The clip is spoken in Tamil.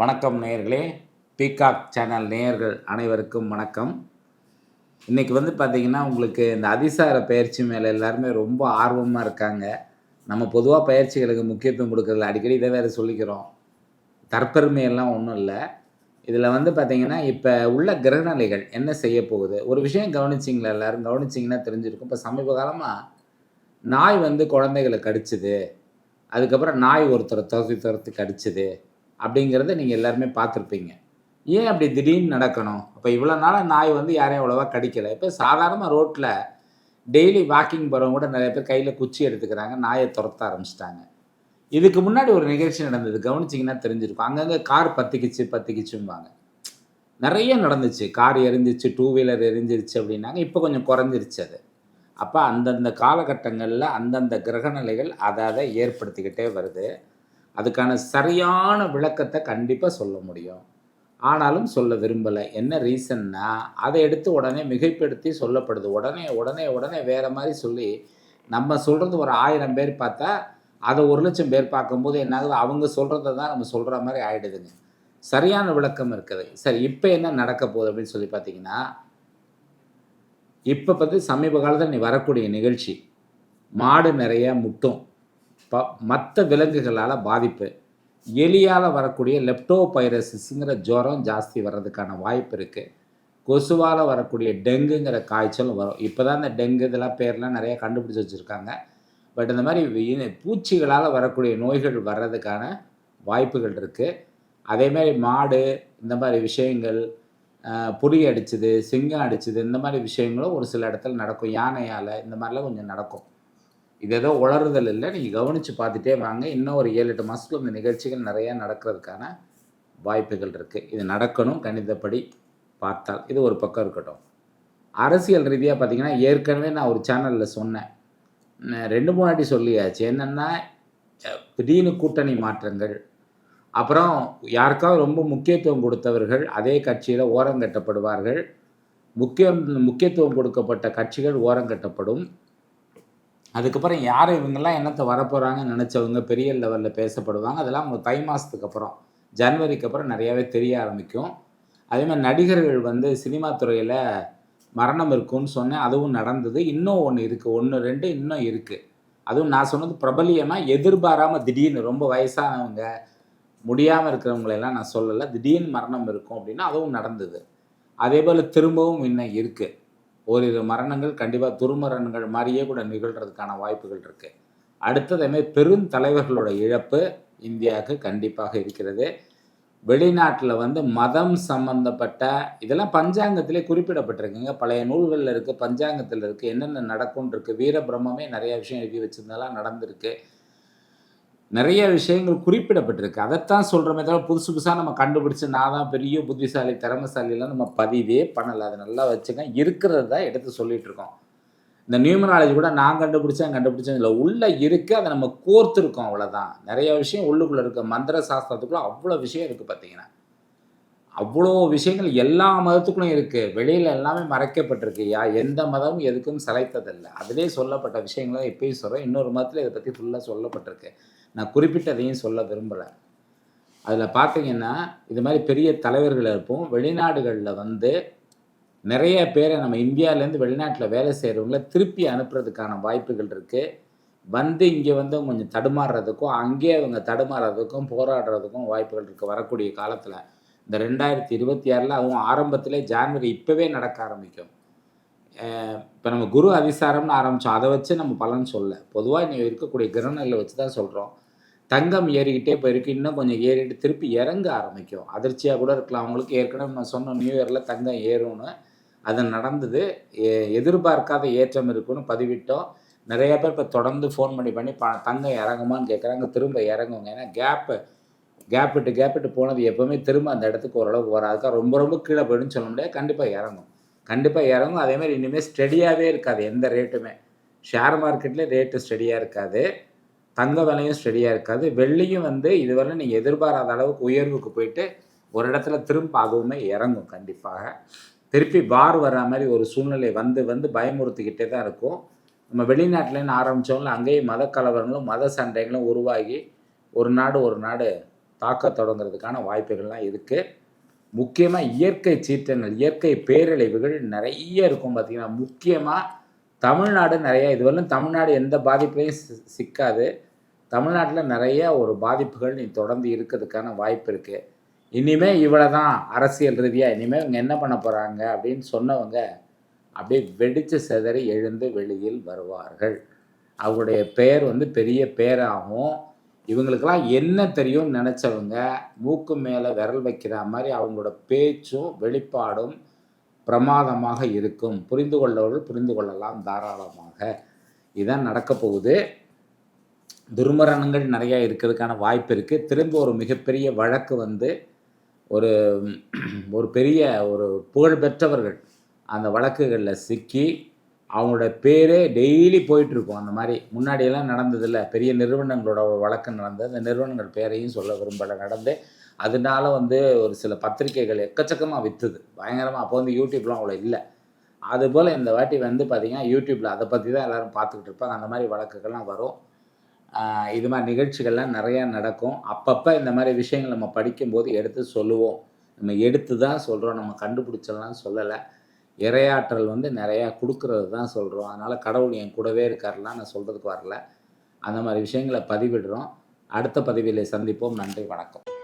வணக்கம் நேயர்களே. பீகாக் சேனல் நேயர்கள் அனைவருக்கும் வணக்கம். இன்றைக்கி வந்து பார்த்திங்கன்னா உங்களுக்கு இந்த அதிசார பயிற்சி மேலே எல்லாருமே ரொம்ப ஆர்வமாக இருக்காங்க. நம்ம பொதுவாக பயிற்சிகளுக்கு முக்கியத்துவம் கொடுக்குறதுல அடிக்கடி இதை வேறு சொல்லிக்கிறோம். தற்பெருமையெல்லாம் ஒன்றும் இல்லை. இதில் வந்து பார்த்திங்கன்னா இப்போ உள்ள கிரகநிலைகள் என்ன செய்ய போகுது? ஒரு விஷயம் கவனிச்சிங்களா எல்லோரும்? கவனிச்சிங்கன்னா தெரிஞ்சிருக்கும். இப்போ சமீப காலமாக நாய் வந்து குழந்தைகளை கடிச்சுது. அதுக்கப்புறம் நாய் ஒருத்தரை துரத்தி துரத்தி கடிச்சுது. அப்படிங்கிறத நீங்கள் எல்லாருமே பார்த்துருப்பீங்க. ஏன் அப்படி திடீர்னு நடக்கணும்? அப்போ இவ்வளோ நாளாக நாய் வந்து யாரையும் அவ்வளோவா கடிக்கலை. இப்போ சாதாரணமாக ரோட்டில் டெய்லி வாக்கிங் போகிறவங்க கூட நிறைய பேர் கையில் குச்சி எடுத்துக்கிறாங்க நாயை துரத்த ஆரம்பிச்சிட்டாங்க. இதுக்கு முன்னாடி ஒரு நிகழ்ச்சி நடந்தது. கவனிச்சிங்கன்னா தெரிஞ்சிருக்கும். அங்கங்கே கார் பத்திக்கிச்சு பத்திக்கிச்சும்பாங்க. நிறைய நடந்துச்சு. கார் எரிஞ்சிச்சு டூ வீலர் எரிஞ்சிருச்சு அப்படின்னாங்க. இப்போ கொஞ்சம் குறைஞ்சிருச்சு அது. அப்போ அந்தந்த காலகட்டங்களில் அந்தந்த கிரகநிலைகள் அதை அதை ஏற்படுத்திக்கிட்டே வருது. அதுக்கான சரியான விளக்கத்தை கண்டிப்பாக சொல்ல முடியும். ஆனாலும் சொல்ல விரும்பலை. என்ன ரீசன்னா அதை எடுத்து உடனே மிகைப்படுத்தி சொல்லப்படுது. உடனே உடனே உடனே வேறு மாதிரி சொல்லி நம்ம சொல்கிறது ஒரு ஆயிரம் பேர் பார்த்தா அதை ஒரு லட்சம் பேர் பார்க்கும்போது என்ன ஆகுது? அவங்க சொல்கிறத தான் நம்ம சொல்கிற மாதிரி ஆகிடுதுங்க சரியான விளக்கம் இருக்குது. சரி இப்போ என்ன நடக்க போகுது அப்படின்னு சொல்லி பார்த்தீங்கன்னா இப்போ பார்த்து சமீப காலத்தில் நீ வரக்கூடிய நிகழ்ச்சி மாடு நிறைய முட்டும். ப மற்ற விலங்குகளால் பாதிப்பு. எலியால் வரக்கூடிய லெப்டோபைரசிஸுங்கிற ஜுரம் ஜாஸ்தி வர்றதுக்கான வாய்ப்பு இருக்குது கொசுவால் வரக்கூடிய டெங்குங்கிற காய்ச்சலும் வரும். இப்போ தான் இந்த டெங்கு இதெல்லாம் பேர்லாம் நிறையா கண்டுபிடிச்சி வச்சுருக்காங்க. பட் இந்த மாதிரி பூச்சிகளால் வரக்கூடிய நோய்கள் வர்றதுக்கான வாய்ப்புகள் இருக்குது அதேமாதிரி மாடு இந்த மாதிரி விஷயங்கள் ஆஹ், புலி அடிச்சுது சிங்கம் அடிச்சுது இந்த மாதிரி விஷயங்களும் ஒரு சில இடத்துல நடக்கும். யானையால் இந்த மாதிரிலாம் கொஞ்சம் நடக்கும். இது ஏதோ உளறுதல் இல்லை. நீங்கள் கவனித்து பார்த்துட்டே வாங்க. இன்னும் ஒரு ஏழு எட்டு மாதத்துக்கு இந்த நிகழ்ச்சிகள் நிறையா நடக்கிறதுக்கான வாய்ப்புகள் இருக்குது இது நடக்கணும். கணிதப்படி பார்த்தால் இது ஒரு பக்கம் இருக்கட்டும். அரசியல் ரீதியாக பார்த்தீங்கன்னா ஏற்கனவே நான் ஒரு சேனலில் சொன்னேன். ரெண்டு மூணு வாட்டி சொல்லியாச்சு. என்னென்னா திடீர்னு கூட்டணி மாற்றங்கள் அப்புறம் யாருக்காவது ரொம்ப முக்கியத்துவம் கொடுத்தவர்கள் அதே கட்சியில் ஓரங்கட்டப்படுவார்கள் முக்கியம் முக்கியத்துவம் கொடுக்கப்பட்ட கட்சிகள் ஓரங்கட்டப்படும் அதுக்கப்புறம் யார் இவங்கெல்லாம் என்னத்தை வரப்போகிறாங்கன்னு நினச்சவங்க பெரிய லெவலில் பேசப்படுவாங்க. அதெல்லாம் அவங்க தை மாதத்துக்கு அப்புறம் ஜனவரிக்கு அப்புறம் நிறையாவே தெரிய ஆரம்பிக்கும். அதே மாதிரி நடிகர்கள் வந்து சினிமா துறையில் மரணம் இருக்கும்னு சொன்னேன். அதுவும் நடந்தது. இன்னும் ஒன்று இருக்குது ஒன்று ரெண்டு இன்னும் இருக்குது அதுவும் நான் சொன்னது பிரபலியமாக எதிர்பாராமல் திடீர்னு ரொம்ப வயசானவங்க முடியாமல் இருக்கிறவங்களெல்லாம் நான் சொல்லலை. திடீர்னு மரணம் இருக்கும் அப்படின்னா அதுவும் நடந்தது. அதே போல் திரும்பவும் இன்னும் இருக்குது ஓரிரு மரணங்கள் கண்டிப்பாக துர்மரணங்கள் மாதிரியே கூட நிகழ்கிறதுக்கான வாய்ப்புகள் இருக்குது அடுத்ததுமே பெருந்தலைவர்களோட இழப்பு இந்தியாவுக்கு கண்டிப்பாக இருக்கிறது. வெளிநாட்டில் வந்து மதம் சம்பந்தப்பட்ட இதெல்லாம் பஞ்சாங்கத்திலே குறிப்பிடப்பட்டிருக்குங்க. பழைய நூல்களில் இருக்குது பஞ்சாங்கத்தில் இருக்குது என்னென்ன நடக்கும்னு இருக்குது வீரபிரம்மே நிறைய விஷயம் எழுதி வச்சிருந்தெல்லாம் நடந்திருக்கு. நிறைய விஷயங்கள் குறிப்பிடப்பட்டிருக்கு. அதைத்தான் சொல்கிறோமே தவிர புதுசு புதுசாக நம்ம கண்டுபிடிச்சு நான் தான் பெரிய புத்திசாலி திறமசாலிலாம் நம்ம பதிவே பண்ணலை. அதை நல்லா வச்சுங்க. இருக்கிறது தான் எடுத்து சொல்லிகிட்ருக்கோம் இருக்கோம். இந்த நியூமராலஜி கூட நான் கண்டுபிடிச்சேன் கண்டுபிடிச்சேன் இல்லை. உள்ளே இருக்கு அதை நம்ம கோர்த்துருக்கோம் அவ்வளோதான் நிறைய விஷயம் உள்ளுக்குள்ளே இருக்க. மந்திர சாஸ்திரத்துக்குள்ளே அவ்வளோ விஷயம் இருக்குது பார்த்தீங்கன்னா. அவ்வளோ விஷயங்கள் எல்லா மதத்துக்குள்ளும் இருக்குது வெளியில் எல்லாமே மறைக்கப்பட்டிருக்கு. யா எந்த மதமும் எதுக்கும் சளைத்ததில்லை அதிலே சொல்லப்பட்ட விஷயங்களை எப்பயும் சொல்கிறேன் இன்னொரு மதத்தில் இதை பற்றி ஃபுல்லாக சொல்லப்பட்டிருக்கு. நான் குறிப்பிட்டதையும் சொல்ல விரும்பலை. அதில் பார்த்தீங்கன்னா இது மாதிரி பெரிய தலைவர்கள் இருப்போம். வெளிநாடுகளில் வந்து நிறைய பேரை நம்ம இந்தியாவிலேருந்து வெளிநாட்டில் வேலை செய்கிறவங்கள திருப்பி அனுப்புறதுக்கான வாய்ப்புகள் இருக்குது வந்து இங்கே வந்து கொஞ்சம் தடுமாறுறதுக்கும் அங்கேயே அவங்க தடுமாறுறதுக்கும் போராடுறதுக்கும் வாய்ப்புகள் இருக்குது வரக்கூடிய காலத்தில். இந்த ரெண்டாயிரத்தி இருபத்தி ஆறில் அதுவும் ஆரம்பத்திலே ஜான்வரி இப்போவே நடக்க ஆரம்பிக்கும். இப்போ நம்ம குரு அதிசாரம்னு ஆரம்பித்தோம் அதை வச்சு நம்ம பலன் சொல்ல. பொதுவாக இங்கே இருக்கக்கூடிய கிரகங்களை வச்சு தான் சொல்கிறோம் தங்கம் ஏறிக்கிட்டே போயிருக்கு. இன்னும் கொஞ்சம் ஏறிட்டு திருப்பி இறங்க ஆரம்பிக்கும். அதிர்ச்சியாக கூட இருக்கலாம். அவங்களுக்கு ஏற்கனவே நான் சொன்னோம் நியூ இயரில் தங்கம் ஏறும்னு அது நடந்தது. எ- எதிர்பார்க்காத ஏற்றம் இருக்குன்னு பதிவிட்டோம். நிறைய பேர் இப்போ தொடர்ந்து ஃபோன் பண்ணி பண்ணி ப தங்கம் இறங்குமான்னு கேட்குறாங்க திரும்ப இறங்குங்க. ஏன்னா கேப்பு கேப் விட்டு கேப் விட்டு போனது எப்போவுமே திரும்ப அந்த இடத்துக்கு ஓரளவுக்கு வரும் அதுக்காக ரொம்ப ரொம்ப கீழே போயிடுன்னு சொல்ல முடியாது. கண்டிப்பாக இறங்கும். கண்டிப்பாக இறங்கும். அதேமாதிரி இனிமேல் ஸ்டெடியாகவே இருக்காது. எந்த ரேட்டுமே ஷேர் மார்க்கெட்லேயே ரேட்டு ஸ்டெடியாக இருக்காது. தங்க விலையும் ஸ்டெடியாக இருக்காது. வெள்ளியும் வந்து இதுவரை நீங்கள் எதிர்பாராத அளவுக்கு உயர்வுக்கு போயிட்டு ஒரு இடத்துல திரும்ப அதுவுமே இறங்கும் கண்டிப்பாக. திருப்பி பார் வர்ற மாதிரி ஒரு சூழ்நிலை வந்து வந்து பயமுறுத்திக்கிட்டே தான் இருக்கும். நம்ம வெளிநாட்டிலேருந்து ஆரம்பித்தவங்கள அங்கேயும் மத கலவரங்களும் மத சண்டைகளும் உருவாகி ஒரு நாடு ஒரு நாடு தாக்க தொடங்குறதுக்கான வாய்ப்புகள்லாம் இருக்குது முக்கியமாக இயற்கை சீற்றங்கள் இயற்கை பேரழிவுகள் நிறைய இருக்கும் பார்த்திங்கன்னா முக்கியமாக தமிழ்நாடு நிறையா இதுவரையும் தமிழ்நாடு எந்த பாதிப்புலையும் சிக்காது. தமிழ்நாட்டில் நிறைய ஒரு பாதிப்புகள் நீ தொடர்ந்து இருக்கிறதுக்கான வாய்ப்பு இருக்குது இனிமேல் இவ்வளோ தான் அரசியல் ரீதியாக இனிமேல் இவங்க என்ன பண்ண போகிறாங்க அப்படின்னு சொன்னவங்க அப்படியே வெடித்து சிதறி எழுந்து வெளியில் வருவார்கள். அவருடைய பெயர் வந்து பெரிய பேராகும். இவங்களுக்கெல்லாம் என்ன தெரியும்னு நினச்சவங்க மூக்கு மேலே விரல் வைக்கிற மாதிரி அவங்களோட பேச்சும் வெளிப்பாடும் பிரமாதமாக இருக்கும். புரிந்து கொள்ளவர்கள் புரிந்து கொள்ளலாம் தாராளமாக. இதான் நடக்க போகுது. துர்மரணங்கள் நிறையா இருக்கிறதுக்கான வாய்ப்பு இருக்குது திரும்ப ஒரு மிகப்பெரிய வழக்கு வந்து ஒரு ஒரு பெரிய ஒரு புகழ்பெற்றவர்கள் அந்த வழக்குகளில் சிக்கி அவங்களோட பேரே டெய்லி போயிட்டுருக்கோம் அந்த மாதிரி முன்னாடியெல்லாம் நடந்ததில்ல. பெரிய நிறுவனங்களோட வழக்கு நடந்தது அந்த நிறுவனங்கள் பேரையும் சொல்ல விரும்பலை. நடந்து அதனால வந்து ஒரு சில பத்திரிக்கைகள் எக்கச்சக்கமாக விற்றுது பயங்கரமாக அப்போ வந்து யூடியூப்லாம் அவ்வளோ இல்லை. அதுபோல் இந்த வாட்டி வந்து பார்த்திங்கன்னா யூடியூப்பில் அதை பற்றி தான் எல்லோரும் பார்த்துக்கிட்டு இருப்பாங்க. அந்த மாதிரி வழக்குகள்லாம் வரும். இது மாதிரி நிகழ்ச்சிகள்லாம் நிறையா நடக்கும். அப்பப்போ இந்த மாதிரி விஷயங்கள் நம்ம படிக்கும்போது எடுத்து சொல்லுவோம். நம்ம எடுத்து தான் சொல்கிறோம் நம்ம கண்டுபிடிச்சலாம் சொல்லலை. இரையாற்றல் வந்து நிறையா கொடுக்கறது தான் சொல்கிறோம் அதனால் கடவுள் என் கூடவே இருக்காருலாம் நான் சொல்கிறதுக்கு வரல. அந்த மாதிரி விஷயங்களை பதிவிடுறோம். அடுத்த பதிவிலே சந்திப்போம். நன்றி வணக்கம்.